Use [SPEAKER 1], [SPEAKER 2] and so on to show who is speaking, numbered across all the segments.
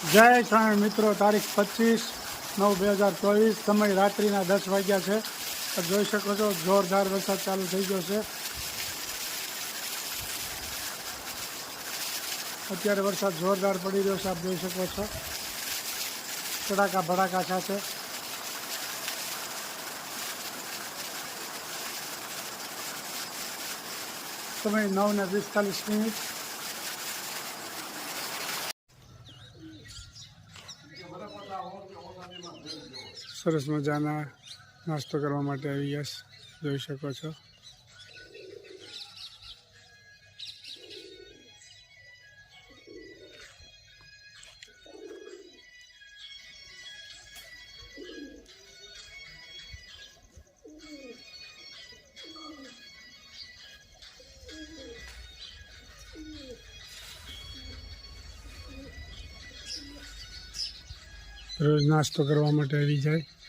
[SPEAKER 1] જય સ્વામી મિત્રો, તારીખ પચીસ નવ બે હજાર ચોવીસ, સમય રાત્રિના દસ વાગ્યા છે. જોઈ શકો છો, જોરદાર વરસાદ ચાલુ થઈ ગયો છે. અત્યારે વરસાદ જોરદાર પડી રહ્યો છે, આપ જોઈ શકો છો. તડાકા ભડાકા સાથે સમય નવ ને પિસ્તાલીસ મિનિટ. સરસ મજાના નાસ્તો કરવા માટે આવી યસ જોઈ શકો છો. રોજ નાસ્તો કરવા માટે આવી જાય
[SPEAKER 2] જય.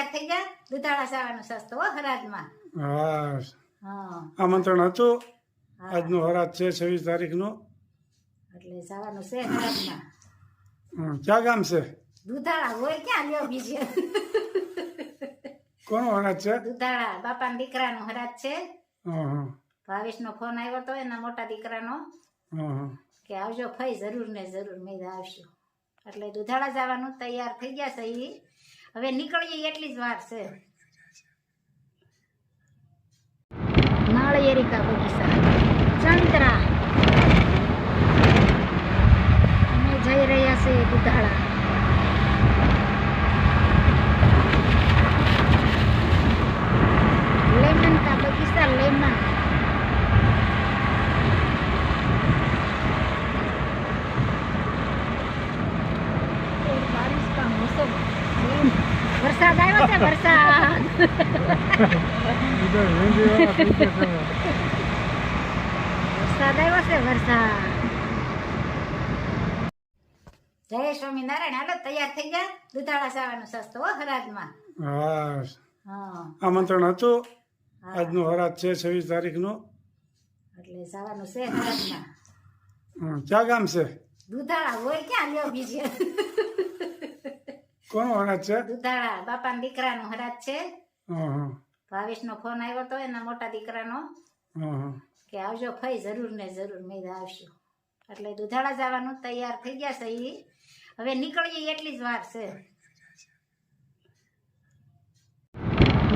[SPEAKER 2] તૈયાર થઈ ગયા. દુધાળા સાવાનું સસ્તો હો હરાજમાં.
[SPEAKER 1] હા.
[SPEAKER 2] હા.
[SPEAKER 1] આમંત્રણ હતું. આજનો હરાજ છે છવ્વીસ તારીખનું.
[SPEAKER 2] એટલે સાવાનું છે હરાજમાં.
[SPEAKER 1] ક્યાં ગામ છે?
[SPEAKER 2] દુધાળા હોય ક્યાં લ્યો બીજે?
[SPEAKER 1] કોનો હરાજ છે?
[SPEAKER 2] દુધાળા બાપાના દીકરાનો હરાજ છે.
[SPEAKER 1] ભાવેશ
[SPEAKER 2] નો ફોન આવ્યો તો એના મોટા દીકરાનો કે આવજો ફઈ જરૂર ને જરૂર મેં આવશું. એટલે દુધાળા જવાનું તૈયાર થઈ ગયા છે ઈ. હવે નીકળીએ એટલી જ વાર છે. નાળિયેરિકા બગીચા. વરસાદ વરસાદ આવ્યો છે વરસાદ જય સ્વામિનારાયણ. હાલો તૈયાર થઈ ગયા? દુધાળા સાવાનું સસ્તો હો હરાજમાં.
[SPEAKER 1] હા
[SPEAKER 2] હા.
[SPEAKER 1] આમંત્રણ હતું. આજનું હરાજ છે છવ્વીસ તારીખનું.
[SPEAKER 2] એટલે સાવાનું છે હરાજમાં.
[SPEAKER 1] હમ, ક્યાં ગામ છે?
[SPEAKER 2] દુધાળા હોય ક્યાં લ્યો બીજે?
[SPEAKER 1] કોનો હરાજ છે?
[SPEAKER 2] દુધાળા બાપાના દીકરાનો હરાજ છે.
[SPEAKER 1] ભાવેશ
[SPEAKER 2] નો ફોન આવ્યો તો એના મોટા દીકરાનો કે આવજો ફઈ જરૂર ને જરૂર મેં આવશો આવશું. એટલે દુધાળા જવાનું તૈયાર થઈ ગયા છે એ હવે નીકળીએ એટલી જ વાર છે.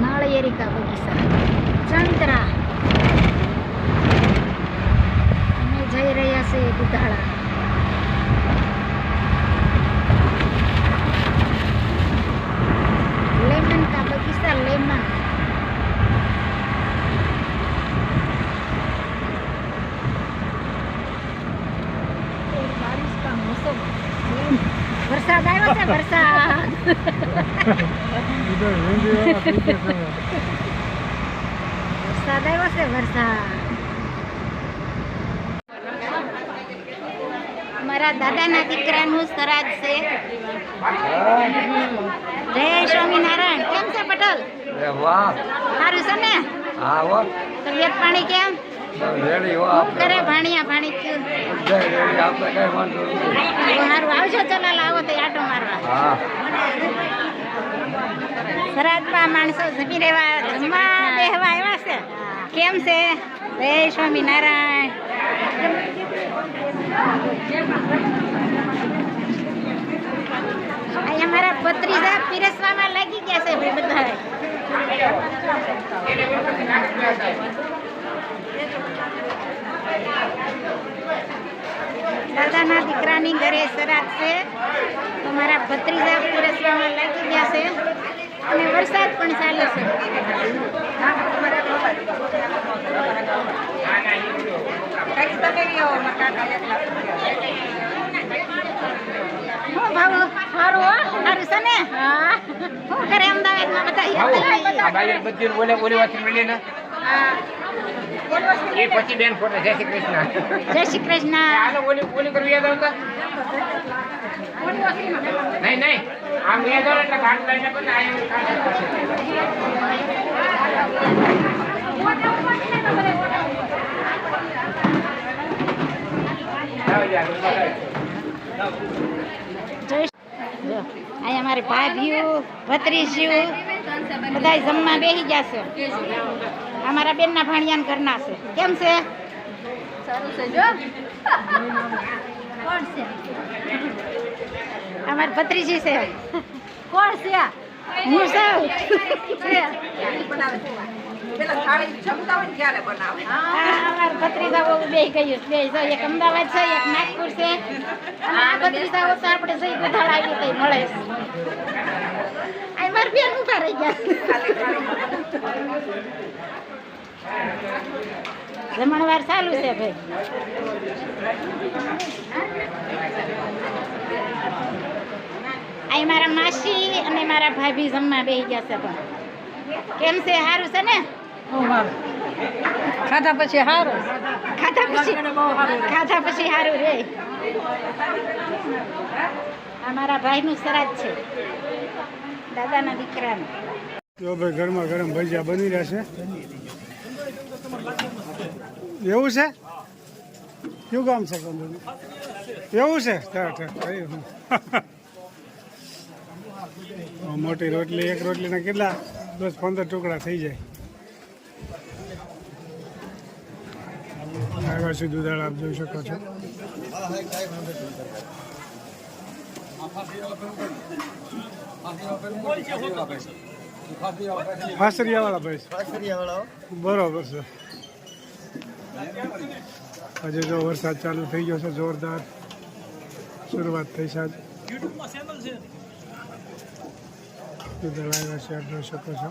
[SPEAKER 2] નાળિયેરિકા બગીચા. ચંદ્રા. અમે જઈ રહ્યા છીએ દુધાળા. વરસાદ આવ્યો છે વરસાદ મારા દાદાના દીકરાનું સરાજ છે. જય સ્વામિનારાયણ. કેમ છે પટેલ?
[SPEAKER 3] વાહ.
[SPEAKER 2] સારું છે ને? તબિયત પાણી કેમ? કરે ભાણિયા ભાણી કયું
[SPEAKER 3] વાંધો
[SPEAKER 2] આવજો ચલાલ આવો તો આટો મારવા. સરાજમાં માણસો જમી રહેવા જમવા બેહવા આવ્યા છે. કેમ છે? જય સ્વામિનારાયણ. અહીંયા મારા ભત્રીજા પીરસવામાં લાગી ગયા છે ભાઈ બધા દાદાના દીકરાની ઘરે સરાજ છે. તો મારા ભત્રીજા પીરસવામાં લાગી ગયા છે. અને વરસાદ પણ ચાલે છે. બધા
[SPEAKER 4] બધી ઓલે ઓલી વાત મળી ને. એ પછી બેન ફોટો. જય શ્રી કૃષ્ણ.
[SPEAKER 2] જય શ્રી કૃષ્ણ.
[SPEAKER 4] હાલો ઓલી ઓલી પર વ્યાજ આવતા? નહીં નહીં. આમ વ્યાજ આવે એટલે ઘાટ લઈને પણ
[SPEAKER 2] અહીંયા મારી ભાભીઓ ભત્રીસીઓ બધા જમવા બેસી જશે. અમારા બેનના ભાણિયાન ઘરના છે. કેમ છે? અમારી ભત્રીજી છે. કોણ છે? હું બે ગયું બે જો એક અમદાવાદ છે, એક નાગપુર છે. આ ભત્રીજાઓ આપણે ગોધાળ આવી મળે જમણવાર ચાલુ છે ભાઈ. અહીં મારા માસી અને મારા ભાભી જમવા બેસી ગયા છે પણ. કેમ છે? સારું છે ને?
[SPEAKER 5] ખાધા પછી સારું?
[SPEAKER 2] ખાધા પછી ખાધા પછી સારું રે. અમારા મારા ભાઈનું સરાજ છે. દાદાના દીકરાનું.
[SPEAKER 1] જો ભાઈ ગરમા ગરમ ભજીયા બની રહ્યા છે. એવું છે? કયું ગામ છે એવું છે? મોટી રોટલી એક રોટલીના કેટલા? દસ પંદર ટુકડા થઈ જાય. છે દુધાળ આપ જોઈ શકો છો. ફાસરિયાવાળા ભાઈ. બરોબર છે. આજે જો વરસાદ ચાલુ થઈ ગયો છે જોરદાર શરૂઆત થઈ છે દુધાળ આવ્યા છે જોઈ શકો છો.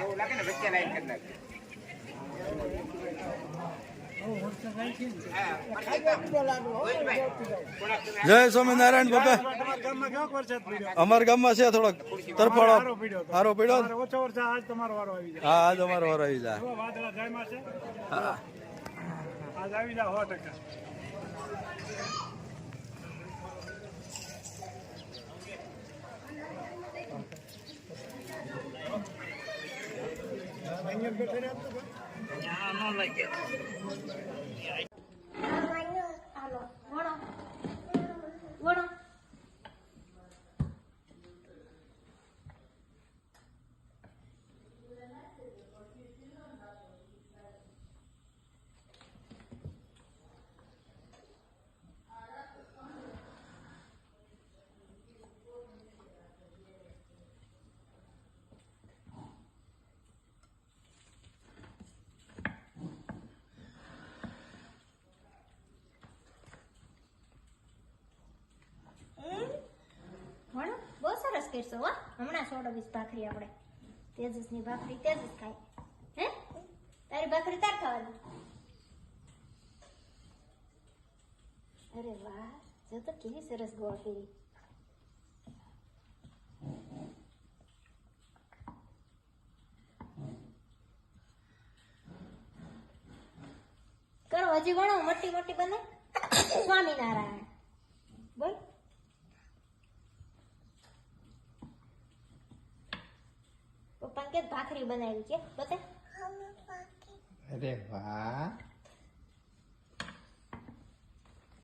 [SPEAKER 4] એવું લાગે ને વચ્ચે લાઈન કરી નાખી
[SPEAKER 6] જય સ્વામિનારાયણ બાપા
[SPEAKER 1] તમારા ગામમાં કેવો
[SPEAKER 6] અમારા ગામમાં છે. થોડોક તરફાળો
[SPEAKER 1] હારો પીડો
[SPEAKER 6] હા આજ અમારો વાર આવી જાય.
[SPEAKER 1] જો વાદળા જામ્યા ટકા. આજ આવી તો ના ટકા
[SPEAKER 7] ભણો બહુ સરસ કરશો હો. હમણાં સોડવીસ ભાખરી આપણે. તેજસની ભાખરી, તેજસ ખાય. હે? તારી ભાખરી તાર ખાવાની. અરે વાહ તો કેવી સરસ ગોળ કરો. હજી ગણો મોટી મોટી બને. સ્વામિનારાયણ. બોલ. પપ્પા કે ભાખરી બનાવી છે. બતા.
[SPEAKER 3] અરે વાહ.